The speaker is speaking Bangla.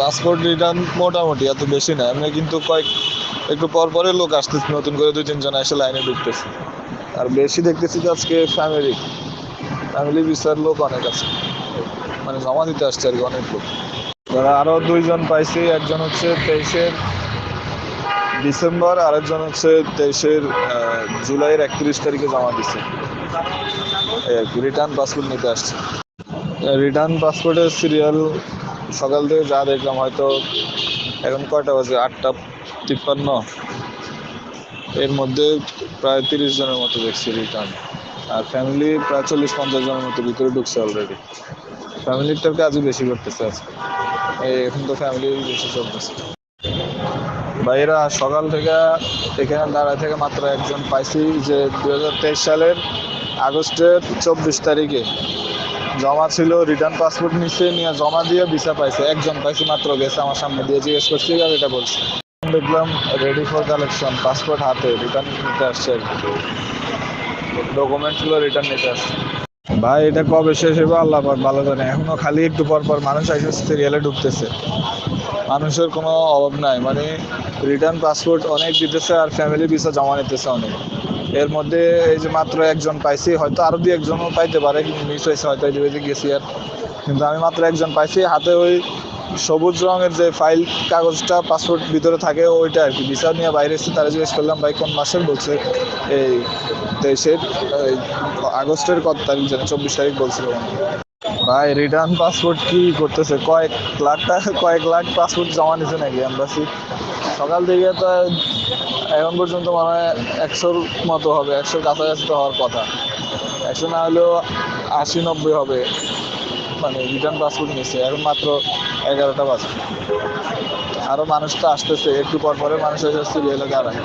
পাসপোর্ট রিটার্ন মোটামুটি এত বেশি না। এমনি কিন্তু কয়েক, একটু পর পরে লোক আসতেছে, নতুন করে দুই, তিনজন এসে লাইনে ঢুকতেছে। আর বেশি দেখতেছি যে আজকে ফ্যামিলি ফ্যামিলি বিচার লোক অনেক আছে। মানে জমা দিতে আসছে আর কি অনেক লোক। যারা আরও দুইজন পাইছি, একজন হচ্ছে তেইশের ডিসেম্বর, আরেকজন হচ্ছে তেইশের জুলাইয়ের একত্রিশ তারিখে জমা দিচ্ছে আর রিটার্ন পাসপোর্ট নিতে আসছে। রিটার্ন পাসপোর্টের সিরিয়াল সকাল থেকে যা দেখলাম হয়তো এখন কয়টা বাজে? আটটা তিপ্পান্ন। এর মধ্যে প্রায় তিরিশ জনের মতো দেখছি রিটার্ন। আর ফ্যামিলি প্রায় চল্লিশ পঞ্চাশ জনের মতো ভিতরে ঢুকছে অলরেডি ফ্যামিলিটার কাজই বেশি করতেছে আজকে। এখন তো ফ্যামিলি বেশি চলতেছে। ভাইয়েরা, সকাল থেকে এখানে দাঁড়ায় থেকে মাত্র একজন পাইছি যে দু হাজার তেইশ সালের আগস্টের চব্বিশ তারিখে। জমা ছিল রিটার্ন পাসপোর্ট নিচ্ছে নিয়ে জমা দিয়ে ভিসা পাইছে। একজন পাইছে মাত্র, গেছে আমার সামনে দিয়ে জিজ্ঞেস করছি আর এটা বলছে? দেখলাম রেডি ফর কালেকশন পাসপোর্ট হাতে রিটার্ন নিতে আসছে ডকুমেন্টসগুলো রিটার্ন নিতে আসছে। ভাই, এটা কবে শেষ হবে আল্লাহ পাক ভালো জানে। এখনও খালি একটু পর পর মানুষ এসে সিরিয়ালে ঢুকতেছে। মানুষের কোনো অভাব নাই। মানে রিটার্ন পাসপোর্ট অনেক দিতেছে আর ফ্যামিলি ভিসা জমা নিতেছে অনেক। এর মধ্যে এই যে মাত্র একজন পাইছি, হয়তো আরও দুই একজনও পাইতে পারে, কিন্তু মিস হয়েছে, হয়তো এই দিকে গেছি আর। কিন্তু আমি মাত্র একজন পাইছি, হাতে ওই সবুজ রঙের যে ফাইল কাগজটা পাসপোর্ট ভিতরে থাকে, ওইটা আর কি। ভিসা নিয়ে বাইরে এসেছে, তারা জিজ্ঞেস করলাম, ভাই, কোন মাসের? বলছে, এই তেইশের আগস্টের কত তারিখ, যেন চব্বিশ তারিখ বলছিল। ভাই রিটার্ন পাসপোর্ট কি করতেছে? কয়েক লাখ টাকা কয়েক লাখ পাসপোর্ট জমা নিছে নাকি এম্বাসি সকাল থেকে তো এখন পর্যন্ত মনে একশোর মতো হবে, একশোর কাছাকাছি তো হওয়ার কথা। একশো না হলেও আশি, নব্বই হবে। মানে রিটার্ন পাসপোর্ট নিচ্ছে এখন মাত্র এগারোটা বাজে। আরও মানুষ তো আসতেছে, একটু পর পরে মানুষ এসে সিরিয়ালে দাঁড়ায়।